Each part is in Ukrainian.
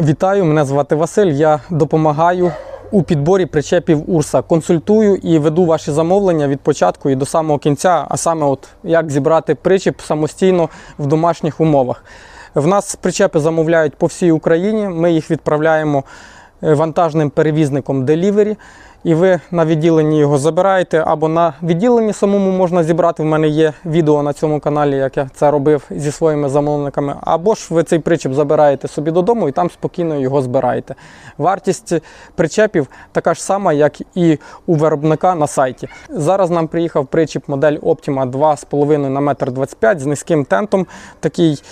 Вітаю, мене звати Василь. Я допомагаю у підборі причепів Урса. Консультую і веду ваші замовлення від початку і до самого кінця, а саме, от як зібрати причеп самостійно в домашніх умовах. В нас причепи замовляють по всій Україні. Ми їх відправляємо е, вантажним перевізником Delivery. І ви на відділенні його забираєте, або на відділенні самому можна зібрати. В мене є відео на цьому каналі, як я це робив зі своїми замовниками. Або ж ви цей причеп забираєте собі додому і там спокійно його збираєте. Вартість причепів така ж сама, як і у виробника на сайті. Зараз нам приїхав причеп модель Optima 2,5 на 1,25 м з низьким тентом. Такий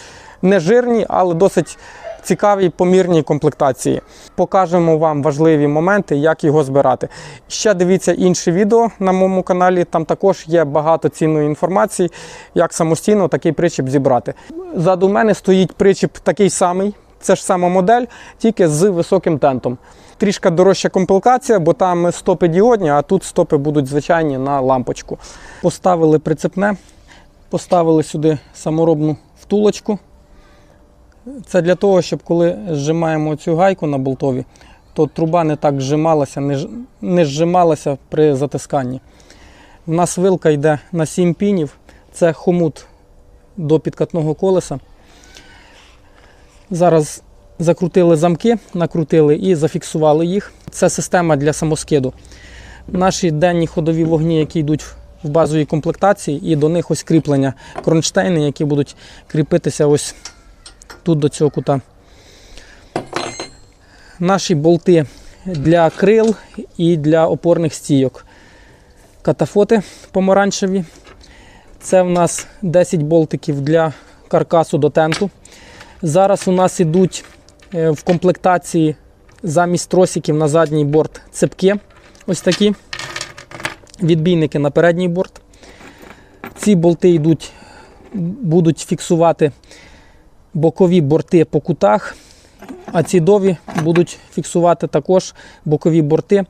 не жирний, але досить цікавій помірній комплектації. Покажемо вам важливі моменти, як його збирати. Ще дивіться інші відео на моєму каналі. Там також є багато цінної інформації, як самостійно такий причіп зібрати. Ззаду мене стоїть причіп такий самий, це ж сама модель, тільки з високим тентом. Трішка дорожча комплектація, бо там стопи діодні, а тут стопи будуть звичайні на лампочку. Поставили прицепне, поставили сюди саморобну втулочку. Це для того, щоб коли зжимаємо цю гайку на болтові, то труба не так зжималася, не, зжималася при затисканні. У нас вилка йде на 7 пінів, це хомут до підкатного колеса. Зараз закрутили замки, накрутили і зафіксували їх. Це система для самоскиду. Наші денні ходові вогні, які йдуть в базовій комплектації, і до них ось кріплення кронштейни, які будуть кріпитися ось тут до цього кута. Наші болти для крил і для опорних стійок. Катафоти помаранчеві. Це в нас 10 болтиків для каркасу до тенту. Зараз у нас ідуть е, в комплектації замість тросиків на задній борт цепки. Ось такі. Відбійники на передній борт. Ці болти йдуть, будуть фіксувати бокові борти по кутах, а ці дові будуть фіксувати також бокові борти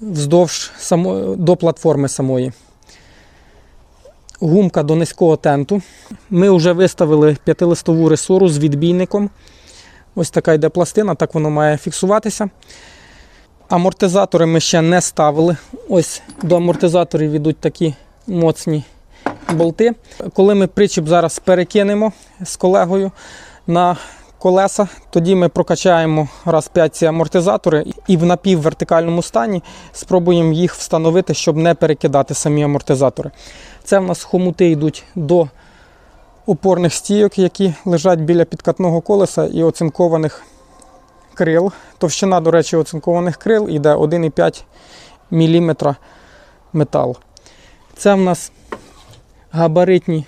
вздовж само, до платформи самої. Гумка до низького тенту. Ми вже виставили п'ятилистову ресору з відбійником. Ось така йде пластина, так воно має фіксуватися. Амортизатори ми ще не ставили. Ось до амортизаторів йдуть такі моцні болти. Коли ми причіп зараз перекинемо з колегою на колеса, тоді ми прокачаємо раз 5 ці амортизатори і в напіввертикальному стані спробуємо їх встановити, щоб не перекидати самі амортизатори. Це в нас хомути йдуть до опорних стійок, які лежать біля підкатного колеса і оцинкованих крил. Товщина, до речі, оцинкованих крил йде 1,5 мм метал. Це в нас габаритні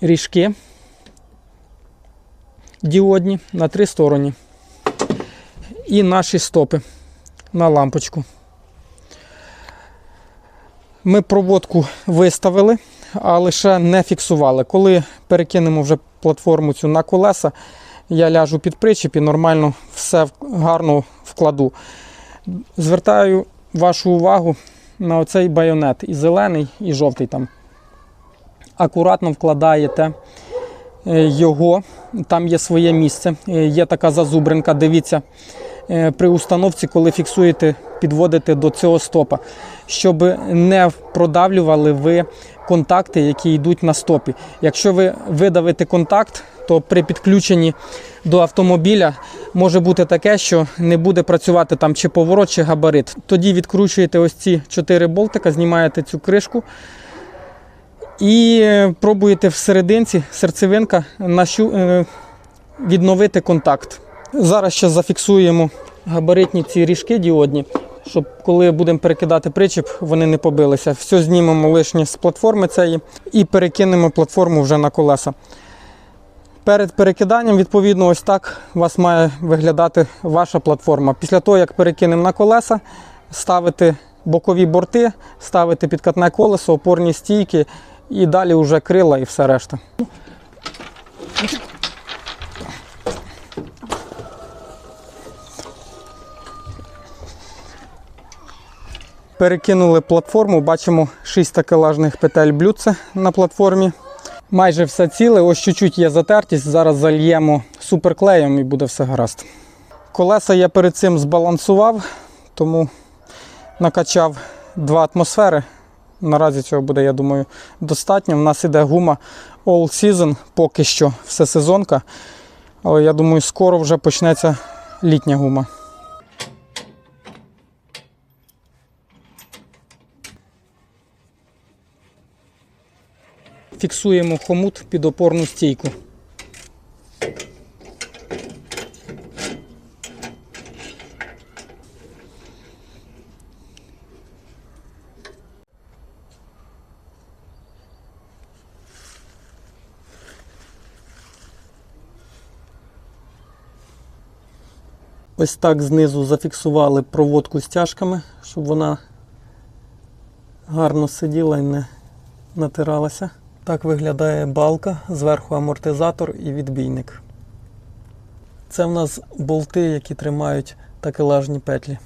ріжки діодні на три стороні. І наші стопи на лампочку. Ми проводку виставили, а лише не фіксували. Коли перекинемо вже платформу цю на колеса, я ляжу під причіп і нормально все гарно вкладу. Звертаю вашу увагу на оцей байонет і зелений, і жовтий там. Акуратно вкладаєте е, його, там є своє місце, е, є така зазубринка, дивіться. е, При установці, коли фіксуєте, підводите до цього стопа, щоб не продавлювали ви контакти, які йдуть на стопі. Якщо ви видавите контакт, то при підключенні до автомобіля може бути таке, що не буде працювати там чи поворот, чи габарит. Тоді відкручуєте ось ці чотири болтика, знімаєте цю кришку і е, пробуєте всерединці серцевинка е, відновити контакт. Зараз ще зафіксуємо габаритні ці ріжки діодні, щоб коли будемо перекидати причіп, вони не побилися. Все знімемо лишнє з платформи цієї і перекинемо платформу вже на колеса. Перед перекиданням, відповідно, ось так у вас має виглядати ваша платформа. Після того, як перекинемо на колеса, ставити бокові борти, ставити підкатне колесо, опорні стійки і далі вже крила і все решта. Перекинули платформу, бачимо 6 такелажних петель блюдце на платформі. Майже все ціле, ось чуть-чуть є затертість. Зараз зальємо суперклеєм і буде все гаразд. Колеса я перед цим збалансував, тому накачав два атмосфери. Наразі цього буде, я думаю, достатньо. У нас іде гума All Season, поки що все сезонка. Але я думаю, скоро вже почнеться літня гума. Фіксуємо хомут під опорну стійку. Ось так знизу зафіксували проводку стяжками, щоб вона гарно сиділа і не натиралася. Так виглядає балка, зверху амортизатор і відбійник. Це в нас болти, які тримають такелажні петлі.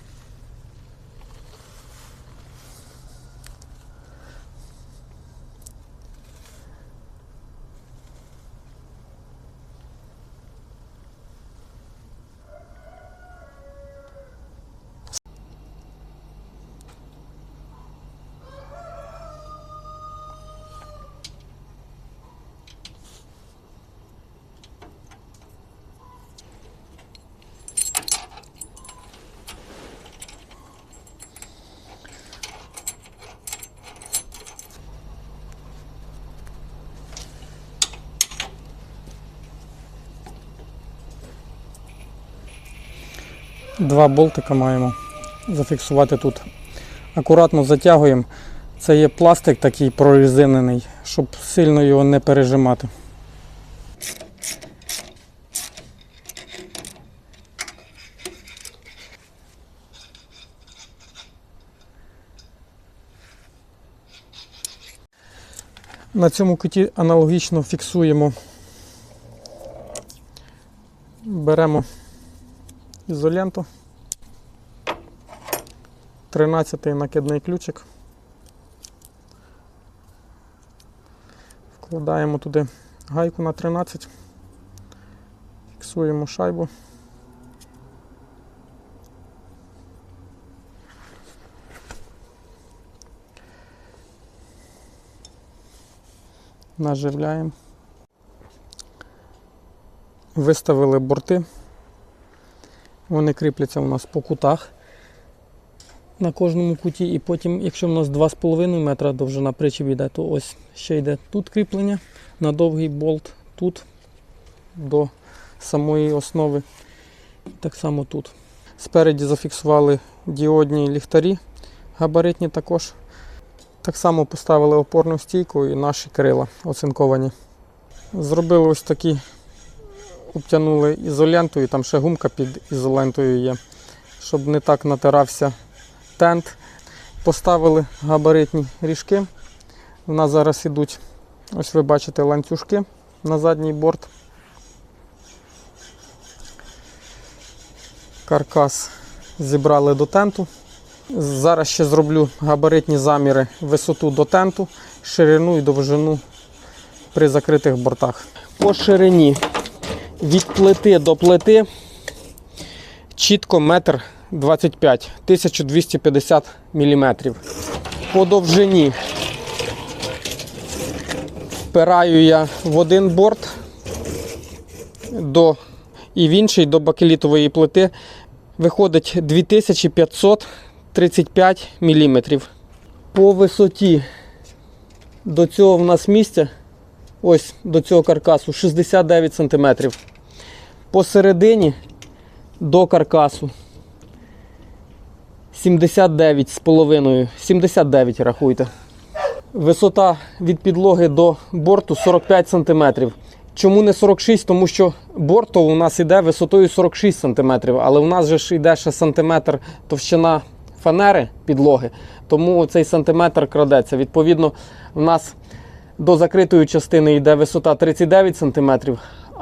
Два болтика маємо зафіксувати тут. Акуратно затягуємо. Це є пластик такий прорезинений, щоб сильно його не пережимати. На цьому куті аналогічно фіксуємо. Беремо ізоленту. 13 накидний ключик. Вкладаємо туди гайку на 13, фіксуємо шайбу. Наживляємо. Виставили борти. Вони кріпляться у нас по кутах на кожному куті. І потім, якщо в нас 2,5 метра довжина причіп йде, то ось ще йде тут кріплення на довгий болт, тут до самої основи. Так само тут. Спереді зафіксували діодні ліхтарі, габаритні також. Так само поставили опорну стійку і наші крила оцинковані. Зробили ось такі обтянули ізолентою, там ще гумка під ізолентою є, щоб не так натирався тент. Поставили габаритні ріжки. У нас зараз ідуть, ось ви бачите, ланцюжки на задній борт. Каркас зібрали до тенту. Зараз ще зроблю габаритні заміри висоту до тенту, ширину і довжину при закритих бортах. По ширині від плити до плити чітко метр 25, 1250 мм. По довжині впираю я в один борт до, і в інший до бакелітової плити виходить 2535 мм. По висоті до цього в нас місця, ось до цього каркасу 69 см. Посередині до каркасу 79 з половиною, 79 рахуйте. Висота від підлоги до борту 45 см. Чому не 46? Тому що борт у нас йде висотою 46 см, але у нас же ж йде ще сантиметр товщина фанери підлоги, тому цей сантиметр крадеться. Відповідно, у нас до закритої частини йде висота 39 см,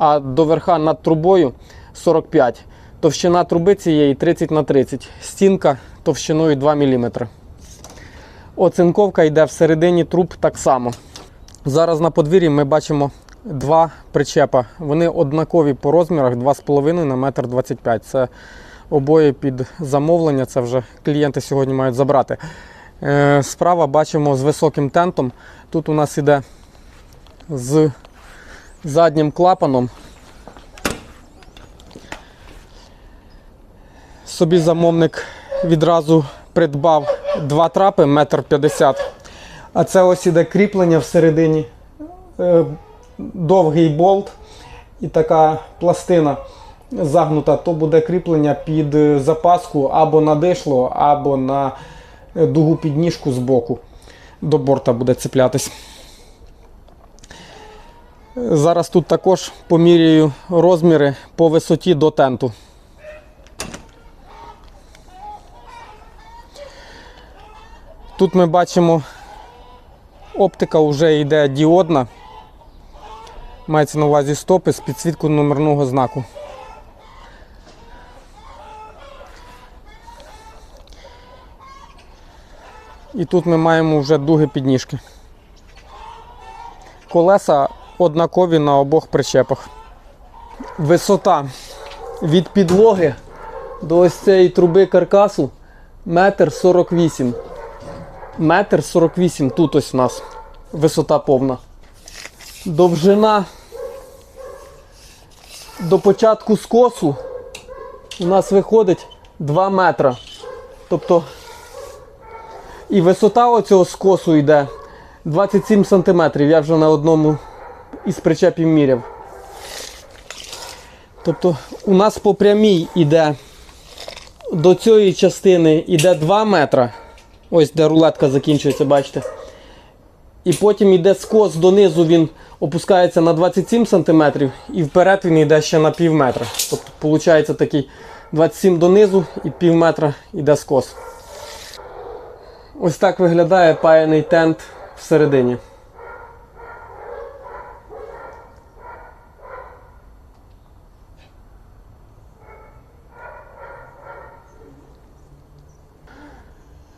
а до верха над трубою 45 Товщина труби цієї 30 на 30 стінка товщиною 2 мм. Оцинковка йде всередині труб так само. Зараз на подвір'ї ми бачимо два причепа. Вони однакові по розмірах 2,5 на 1,25 м. Це обоє під замовлення, це вже клієнти сьогодні мають забрати. Е, Справа бачимо з високим тентом. Тут у нас іде з заднім клапаном. Собі замовник відразу придбав два трапи 1,50 м. А це ось іде кріплення всередині. Е, Довгий болт і така пластина загнута, то буде кріплення під е, запаску або на дишло, або на е, дугу підніжку з боку. До борта буде цеплятись. Зараз тут також поміряю розміри по висоті до тенту. Тут ми бачимо, оптика вже йде діодна. Мається на увазі стопи з підсвіткою номерного знаку. І тут ми маємо вже дуги підніжки. Колеса однакові на обох причепах. Висота від підлоги до ось цієї труби каркасу метр сорок вісім. Метр сорок вісім тут ось у нас висота повна. Довжина до початку скосу у нас виходить 2 метра. Тобто і висота оцього скосу йде 27 сантиметрів. Я вже на одному із причепів міряв. Тобто у нас по прямій іде до цієї частини йде 2 метра. Ось де рулетка закінчується, бачите. І потім йде скос донизу, він опускається на 27 см і вперед він йде ще на пів метра. Тобто виходить такий 27 донизу і пів метра йде скос. Ось так виглядає паяний тент всередині.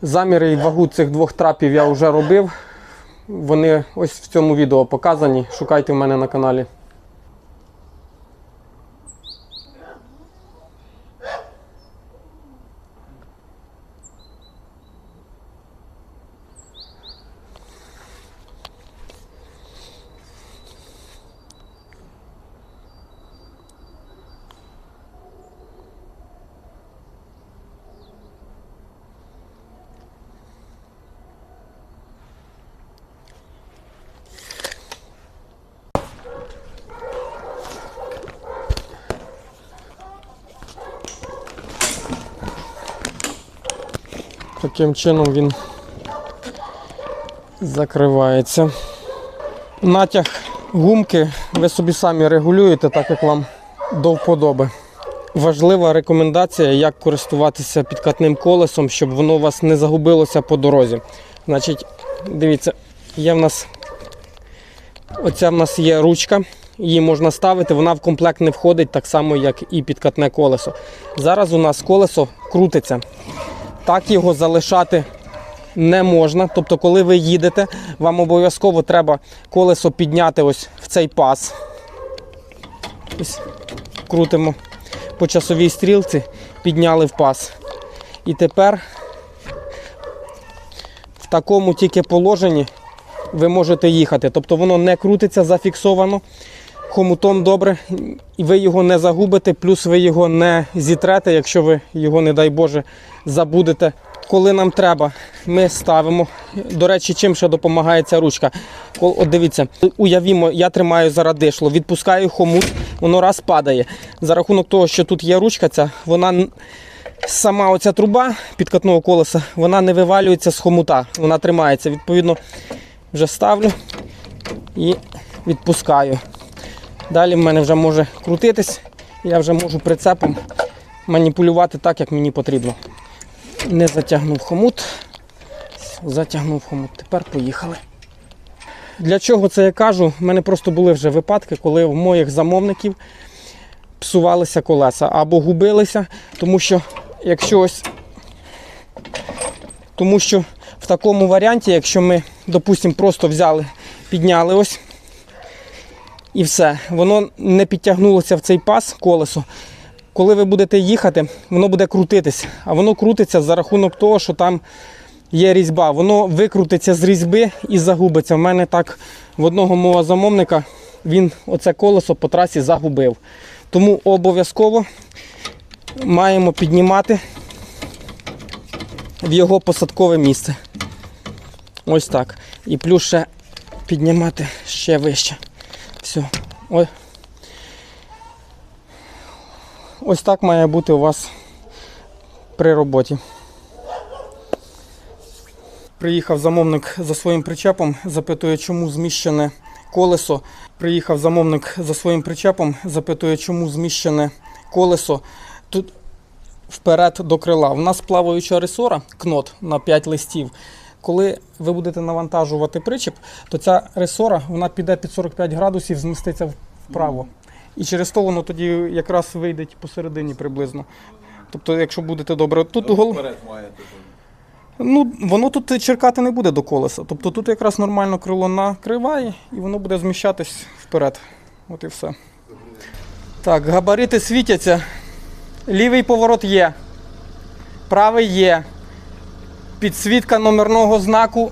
Заміри і вагу цих двох трапів я вже робив. Вони ось в цьому відео показані. Шукайте в мене на каналі. Таким чином він закривається. Натяг гумки ви собі самі регулюєте, так як вам до вподоби. Важлива рекомендація, як користуватися підкатним колесом, щоб воно у вас не загубилося по дорозі. Значить, дивіться, є в нас оця в нас є ручка, її можна ставити, вона в комплект не входить, так само, як і підкатне колесо. Зараз у нас колесо крутиться. Так його залишати не можна. Тобто, коли ви їдете, вам обов'язково треба колесо підняти ось в цей пас. Ось крутимо по часовій стрілці, підняли в пас. І тепер в такому тільки положенні ви можете їхати. Тобто воно не крутиться зафіксовано. Хомутом добре, ви його не загубите, плюс ви його не зітрете, якщо ви його, не дай Боже, забудете. Коли нам треба, ми ставимо. До речі, чим ще допомагає ця ручка. От дивіться, уявімо, я тримаю зараз дишло, відпускаю хомут, воно раз падає. За рахунок того, що тут є ручка, ця, вона сама оця труба підкатного колеса, вона не вивалюється з хомута, вона тримається. Відповідно, вже ставлю і відпускаю. Далі в мене вже може крутитись, я вже можу прицепом маніпулювати так, як мені потрібно. Не затягнув хомут, затягнув хомут. Тепер поїхали. Для чого це я кажу? У мене просто були вже випадки, коли в моїх замовників псувалися колеса або губилися, тому що якщо ось тому що в такому варіанті, якщо ми, допустимо, просто взяли, підняли ось. І все. Воно не підтягнулося в цей пас колесо. Коли ви будете їхати, воно буде крутитись. А воно крутиться за рахунок того, що там є різьба. Воно викрутиться з різьби і загубиться. У мене так в одного мого замовника він оце колесо по трасі загубив. Тому обов'язково маємо піднімати в його посадкове місце. Ось так. І плюс ще піднімати ще вище. Все. Ой. Ось так має бути у вас при роботі. Приїхав замовник за своїм причепом, запитує, чому зміщене колесо. Приїхав замовник за своїм причепом, запитує, чому зміщене колесо. Тут вперед до крила. У нас плаваюча ресора, кнот на 5 листів. Коли ви будете навантажувати причеп, то ця ресора вона піде під 45 градусів, зміститься вправо. І через то воно тоді якраз вийде посередині приблизно. Тобто, якщо будете добре, тут гол... Ну, воно тут черкати не буде до колеса. Тобто тут якраз нормально крило накриває і воно буде зміщатись вперед. От і все. Так, габарити світяться. Лівий поворот є. Правий є. Підсвітка номерного знаку.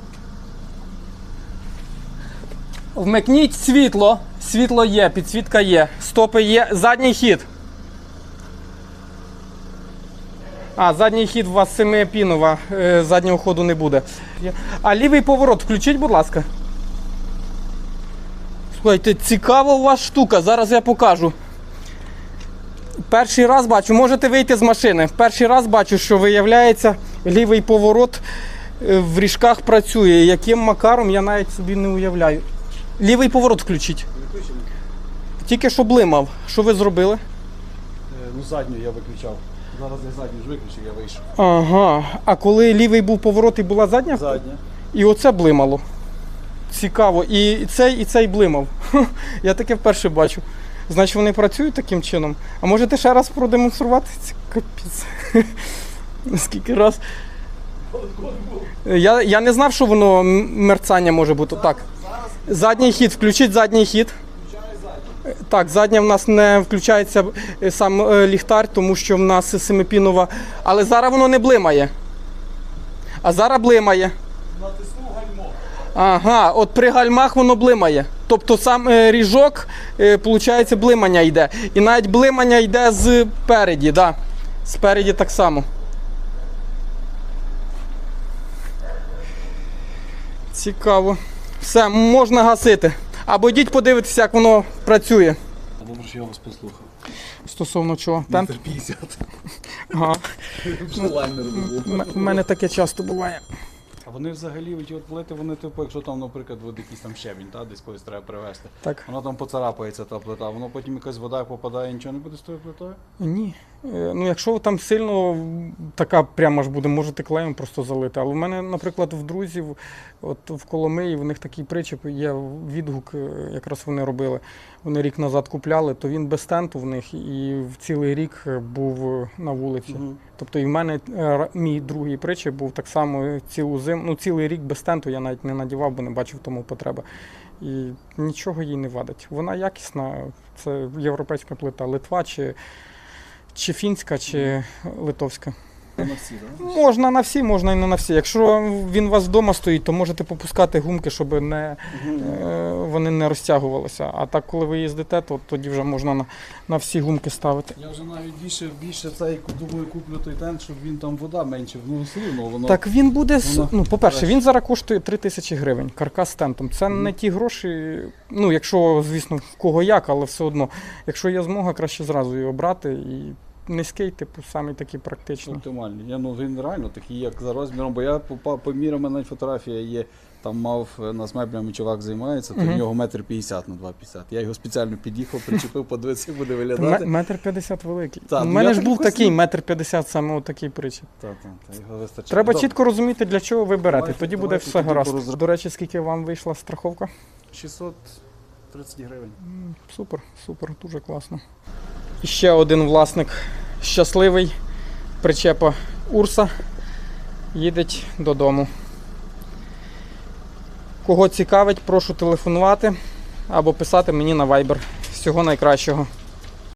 Вмикніть світло. Світло є, підсвітка є. Стопи є. Задній хід. А, задній хід у вас семипінова, е, заднього ходу не буде. А лівий поворот включіть, будь ласка. Слухайте, цікава у вас штука, зараз я покажу. Перший раз бачу, можете вийти з машини. Перший раз бачу, що виявляється, лівий поворот е, в ріжках працює. Яким макаром я навіть собі не уявляю. Лівий поворот включіть. Тільки що блимав. Що ви зробили? Е, Ну задню я виключав. Зараз я задню ж виключив, я вийшов. Ага. А коли лівий був поворот і була задня? Задня. І оце блимало. Цікаво. І цей, і цей блимав. Я таке вперше бачу. Значить, вони працюють таким чином. А можете ще раз продемонструвати? Це капець. Скільки раз. Я, я не знав, що воно мерцання може бути. Так. Задній хід, включіть задній хід. Так, задня в нас не включається е, сам е, ліхтар, тому що в нас семипінова. Але зараз воно не блимає. А зараз блимає. Натиснув гальмо. Ага, от при гальмах воно блимає. Тобто сам е, ріжок, виходить, блимання йде. І навіть блимання йде спереді, да. Спереді так само. Цікаво. Все, можна гасити. Або йдіть подивитися, як воно працює. Добре, що я вас послухав. Стосовно чого? Темп? 50. Ага. У мене таке часто буває. Вони взагалі, ті от плити, вони типу, якщо там, наприклад, от якийсь там щебінь, та, десь когось треба привезти. Так. Воно там поцарапається та плита, воно потім якась вода попадає, нічого не буде з тою плитою? Ні. Е, Ну, якщо там сильно така прямо ж буде, можете клеєм просто залити. Але в мене, наприклад, в друзів, от в Коломиї, в них такий причеп, є відгук, е, якраз вони робили. Вони рік назад купляли, то він без тенту в них і в цілий рік був на вулиці. Мгм. Тобто і в мене е, мій другий причеп був так само цілу зиму, ну цілий рік без тенту я навіть не надівав, бо не бачив тому потреби. І нічого їй не вадить. Вона якісна, це європейська плита, Литва чи, чи фінська, чи литовська. На всі, так? Можна на всі, можна і не на всі. Якщо він у вас вдома стоїть, то можете попускати гумки, щоб не, е, вони не розтягувалися. А так, коли ви їздите, то тоді вже можна на, на всі гумки ставити. Я вже навіть більше, більше цей, думаю, куплю той тент, щоб він там вода менше, ну все воно. Так він буде. с- Воно Ну, по-перше, він зараз коштує 3 тисячі гривень, каркас з тентом. Це не ті гроші. Ну, якщо, звісно, в кого як, але все одно. Якщо є змога, краще зразу його брати. І низький, типу, самий такий практичний. Оптимальний. Я, ну, він реально такий, як за розміром, бо я по, по, по мірам, мене фотографія є. Там мав е, нас меблями чувак займається, то в нього метр п'ятдесят на 2,50. Я його спеціально під'їхав, причепив, подивитися, як буде виглядати. Метр п'ятдесят великий. У ну, мене ж був такий метр п'ятдесят, саме отакий причіп. Та, та, та, його вистачає. Треба Добре. чітко розуміти, для чого ви берете. Давайте- Тоді буде все гаразд. До речі, скільки вам вийшла страховка? 630 гривень. Супер, супер, дуже класно. І ще один власник щасливий причепа Урса їдеть додому. Кого цікавить, прошу телефонувати або писати мені на Viber. Всього найкращого.